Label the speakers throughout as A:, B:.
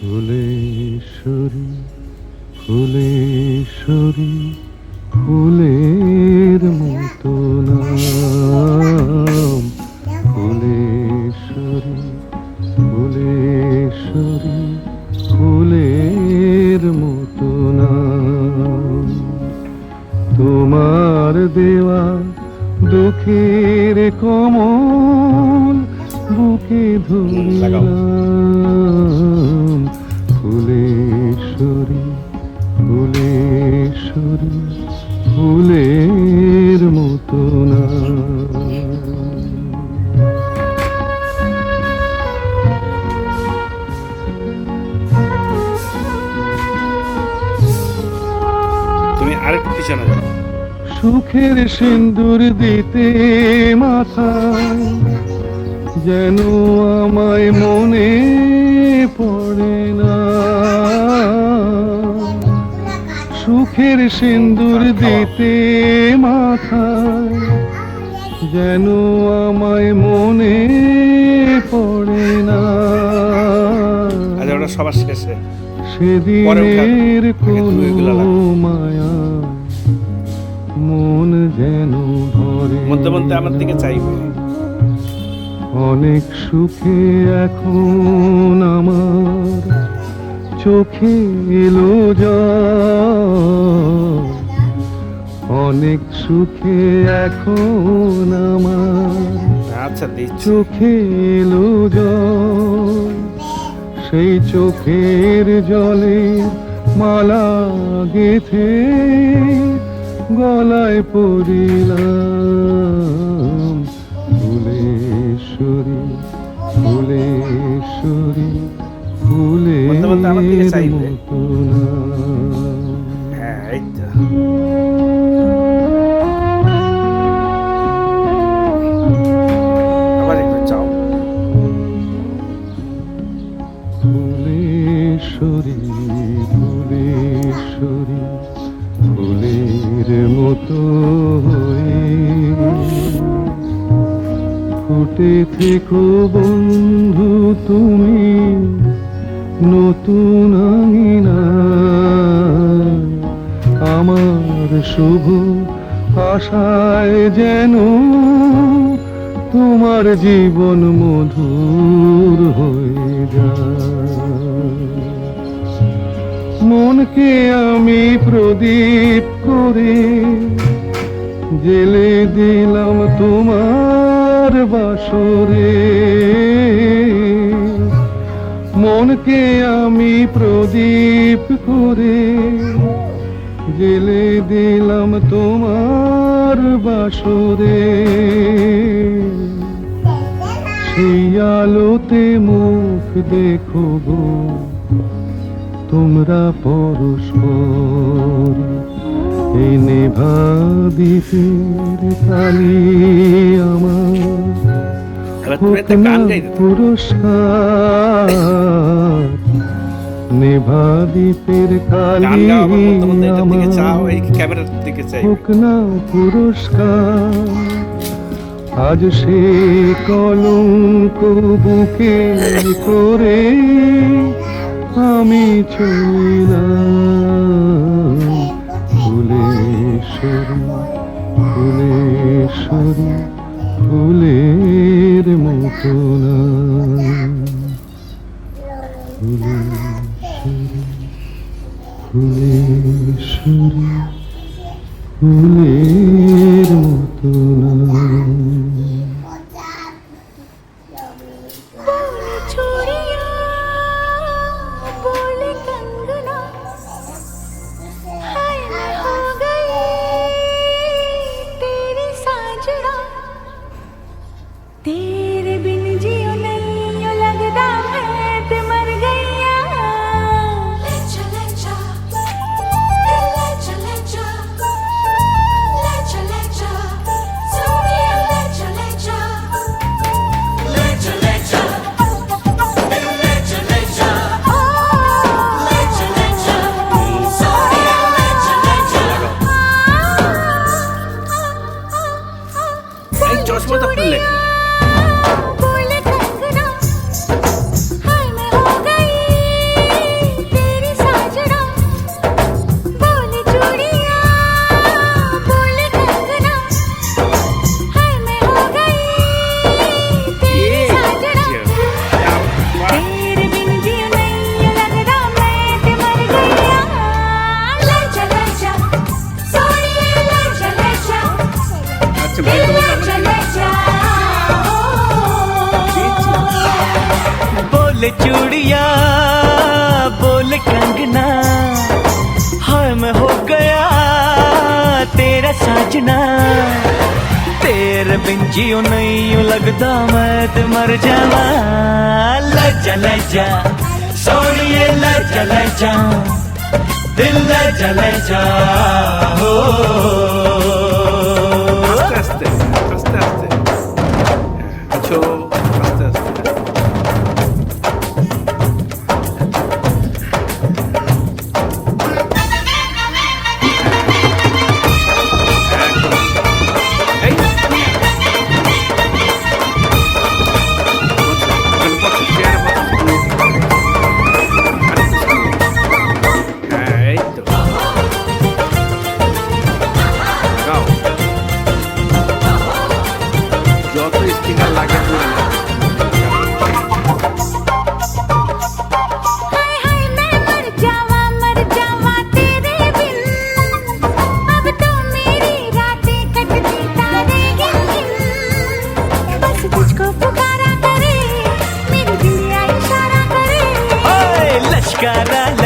A: ফুলেশ্বরী ফুলেশ্বরী, ফুলের মতো নাম। ফুলেশ্বরী ফুলেশ্বরী, ফুলের মতো নাম। তোমার দেওয়া দুঃখের কমল, বুকে ধরলাম ফুলেশ্বরী ফুলেশ্বরী ফুলের মতো না।
B: তুমি আরেকটু পিছনে যাও।
A: সুখের সিন্দুর দিতে মাথায় যেন আমায় মনে সুখের সিন্দুর দিতে মাথায় যেন আমায় মনে পড়ে না।
B: আচ্ছা সবার শেষে।
A: সেদিনের মায়া মন যেন ভরে
B: মধ্যে মধ্যে আমার দিকে চাইবে।
A: অনেক সুখে এখন আমার। চোখে এলো অনেক সুখে এখন আমার
B: আচ্ছা
A: চোখে এলো সেই চোখের জলে মালা গেথে গলায় পড়িলাম। ফুলেশ্বরী ফুলেশ্বরী। মতো নাম।
B: হ্যাঁ
A: মতো ফুটে থেকো বন্ধু তুমি। নতুন আঙিনা। আমার শুভ আশায় যেন তোমার জীবন মধুর হয়ে যায়। মনকে আমি প্রদীপ করে জেলে দিলাম তোমার বাসরে। মনকে আমি প্রদীপ করে জেলে দিলাম তোমার বাসরে। সেই আলোতে মুখ দেখো গো, তোমরা পরস্পর এই নেভা দ্বীপের কালি আমার।
B: গান গাইতে
A: কালি পুরস্কার আজ সে কলঙ্ক বুকে করে আমি চলিলাম। ফুলেশ্বরী ফুলেশ্বরী। ফুলের মতো না। ফুলেশ্বরী ফুলেশ্বরী ফুলের
C: बिन जियो नहीं यूँ
D: लगता मैं ते मर जावा। लज्जा लज्जा, सोनिए, लज्जा लज्जा, दिल लज्जा लज्जा, हो।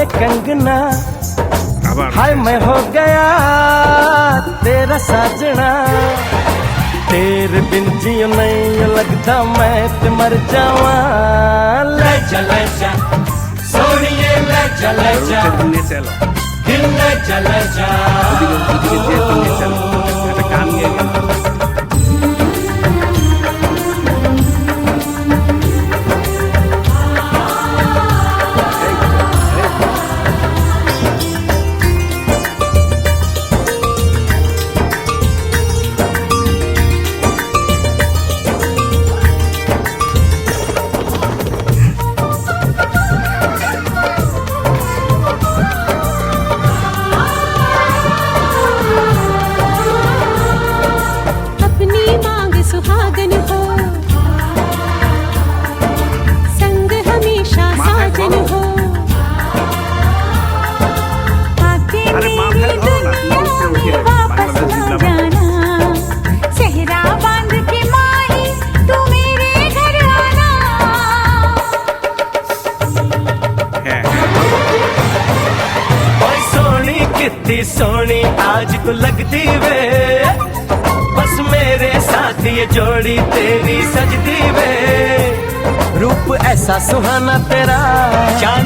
D: बोले कंगना। हाय मैं हो गया तेरा साजना। तेरे बिन जियो नहीं लगता मैं ते मर जावा ले जा सोनिए
C: ले जा
D: चलो। दिल ले जा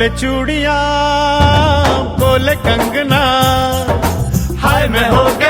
D: ਗੋਲ ਚੂੜੀਆਂ ਕੋਲ ਕੰਗਨਾ ਹਾਏ ਮੈਂ ਹੋ ਗਿਆ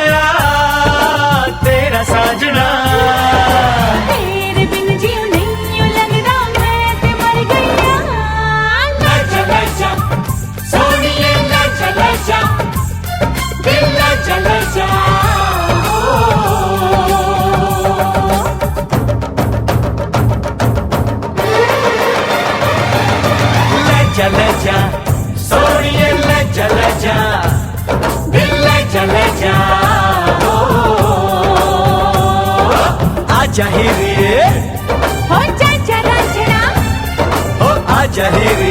D: आजा हो
C: आ जरा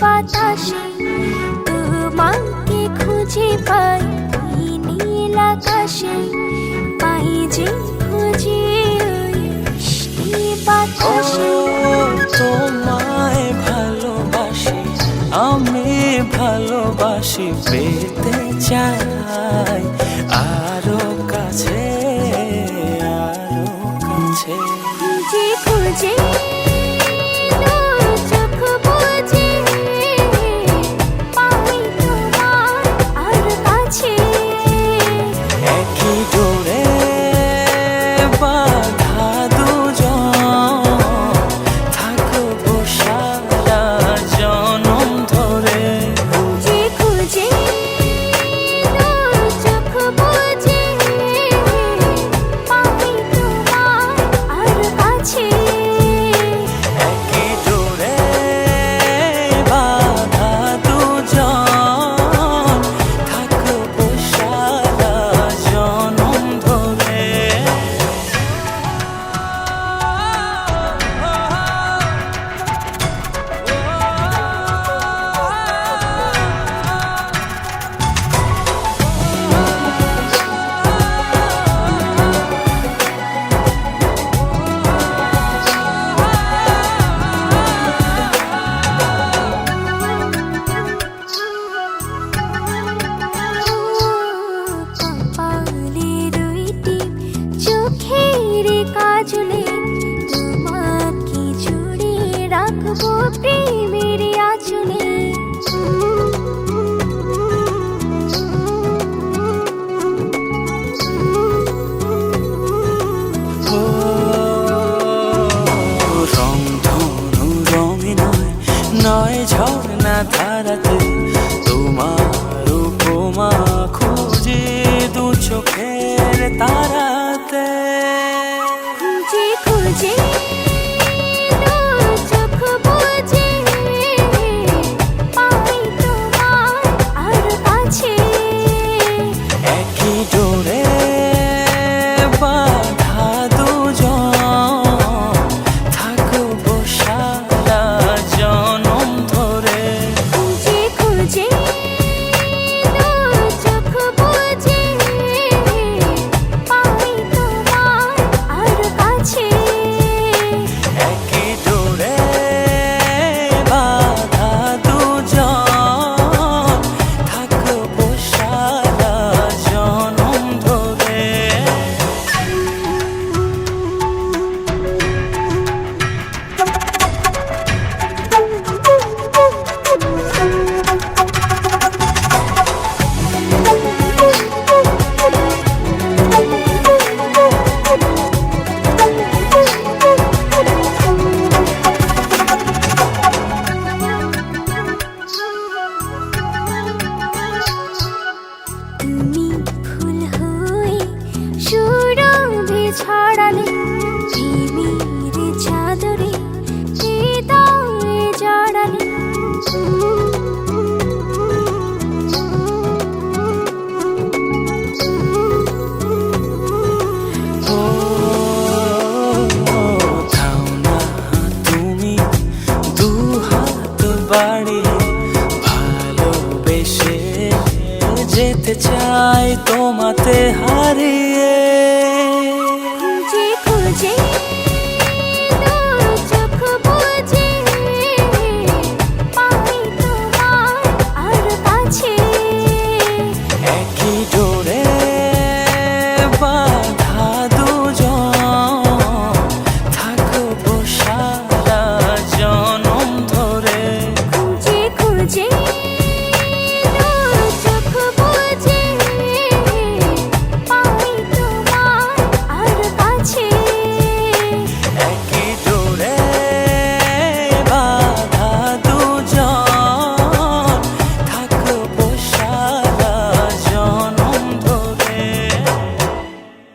C: বাতাসে তোমাকে খুঁজে পাই নীল আকাশে। পাই যে খুঁজে বাতাসে।
D: তোমায় ভালোবাসি আমি ভালোবাসি পেতে চাই আরও কাছে আরও কাছে।
C: খুঁজে খুঁজে যে দু চোখের তারা